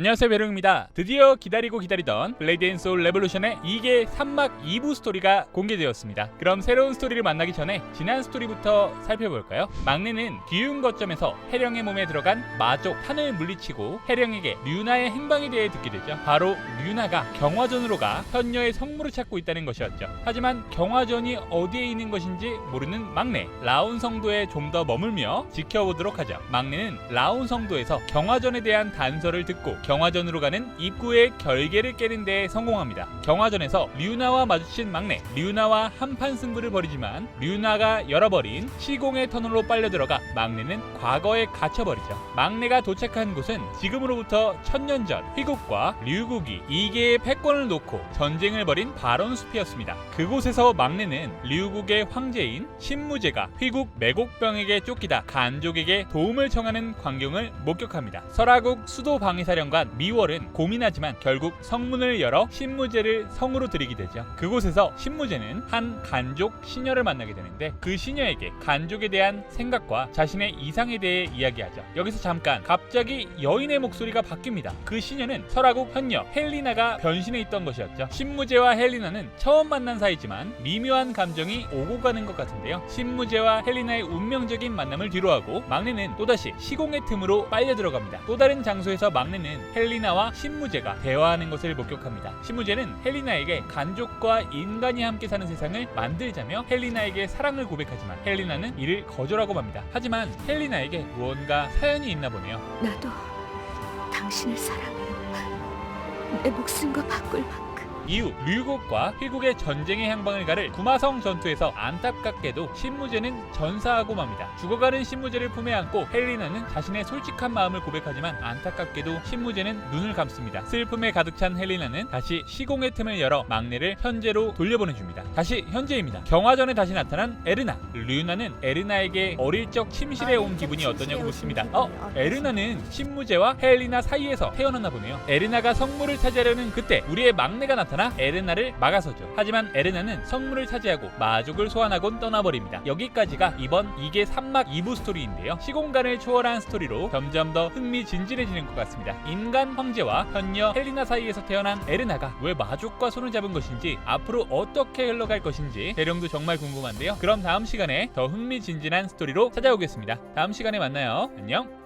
안녕하세요 베롱입니다. 드디어 기다리고 기다리던 블레이드 앤 소울 레볼루션의 2개 3막 2부 스토리가 공개되었습니다. 그럼 새로운 스토리를 만나기 전에 지난 스토리부터 살펴볼까요? 막내는 귀운 거점에서 해령의 몸에 들어간 마족 탄을 물리치고 해령에게 류나의 행방에 대해 듣게 되죠. 바로 류나가 경화전으로 가 현녀의 성물을 찾고 있다는 것이었죠. 하지만 경화전이 어디에 있는 것인지 모르는 막내 라온 성도에 좀 더 머물며 지켜보도록 하죠. 막내는 라온 성도에서 경화전에 대한 단서를 듣고 경화전으로 가는 입구의 결계를 깨는 데 성공합니다. 경화전에서 류나와 마주친 막내 류나와 한판 승부를 벌이지만 류나가 열어버린 시공의 터널로 빨려 들어가 막내는 과거에 갇혀버리죠. 막내가 도착한 곳은 지금으로부터 천년 전 휘국과 류국이 이계의 패권을 놓고 전쟁을 벌인 바론 숲이었습니다. 그곳에서 막내는 류국의 황제인 신무제가 휘국 매곡병에게 쫓기다 간족에게 도움을 청하는 광경을 목격합니다. 설화국 수도 방위사령관 미월은 고민하지만 결국 성문을 열어 신무제를 성으로 들이게 되죠. 그곳에서 신무제는 한 간족 시녀를 만나게 되는데 그 시녀에게 간족에 대한 생각과 자신의 이상에 대해 이야기하죠. 여기서 잠깐 갑자기 여인의 목소리가 바뀝니다. 그 시녀는 설화국 현녀 헬리나가 변신해 있던 것이었죠. 신무제와 헬리나는 처음 만난 사이지만 미묘한 감정이 오고 가는 것 같은데요. 신무제와 헬리나의 운명적인 만남을 뒤로하고 막내는 또다시 시공의 틈으로 빨려 들어갑니다. 또 다른 장소에서 막내는 헬리나와 신무제가 대화하는 것을 목격합니다. 신무제는 헬리나에게 간족과 인간이 함께 사는 세상을 만들자며 헬리나에게 사랑을 고백하지만 헬리나는 이를 거절하고 맙니다. 하지만 헬리나에게 무언가 사연이 있나 보네요. 나도 당신을 사랑해요. 내 목숨과 바꿀 만큼. 이후 류국과 휘국의 전쟁의 향방을 가를 구마성 전투에서 안타깝게도 신무제는 전사하고 맙니다. 죽어가는 신무제를 품에 안고 헬리나는 자신의 솔직한 마음을 고백하지만 안타깝게도 신무제는 눈을 감습니다. 슬픔에 가득 찬 헬리나는 다시 시공의 틈을 열어 막내를 현재로 돌려보내줍니다. 다시 현재입니다. 경화전에 다시 나타난 에르나. 류나는 에르나에게 어릴 적 침실에 온 기분이 어떠냐고 묻습니다. 어? 에르나는 신무제와 헬리나 사이에서 태어났나 보네요. 에르나가 성물을 차지하려는 그때 우리의 막내가 나타 나 에르나를 막아서죠. 하지만 에르나는 성물을 차지하고 마족을 소환하곤 떠나버립니다. 여기까지가 이번 이게 3막 2부 스토리인데요. 시공간을 초월한 스토리로 점점 더 흥미진진해지는 것 같습니다. 인간 황제와 현녀 헬리나 사이에서 태어난 에르나가 왜 마족과 손을 잡은 것인지 앞으로 어떻게 흘러갈 것인지 대령도 정말 궁금한데요. 그럼 다음 시간에 더 흥미진진한 스토리로 찾아오겠습니다. 다음 시간에 만나요. 안녕.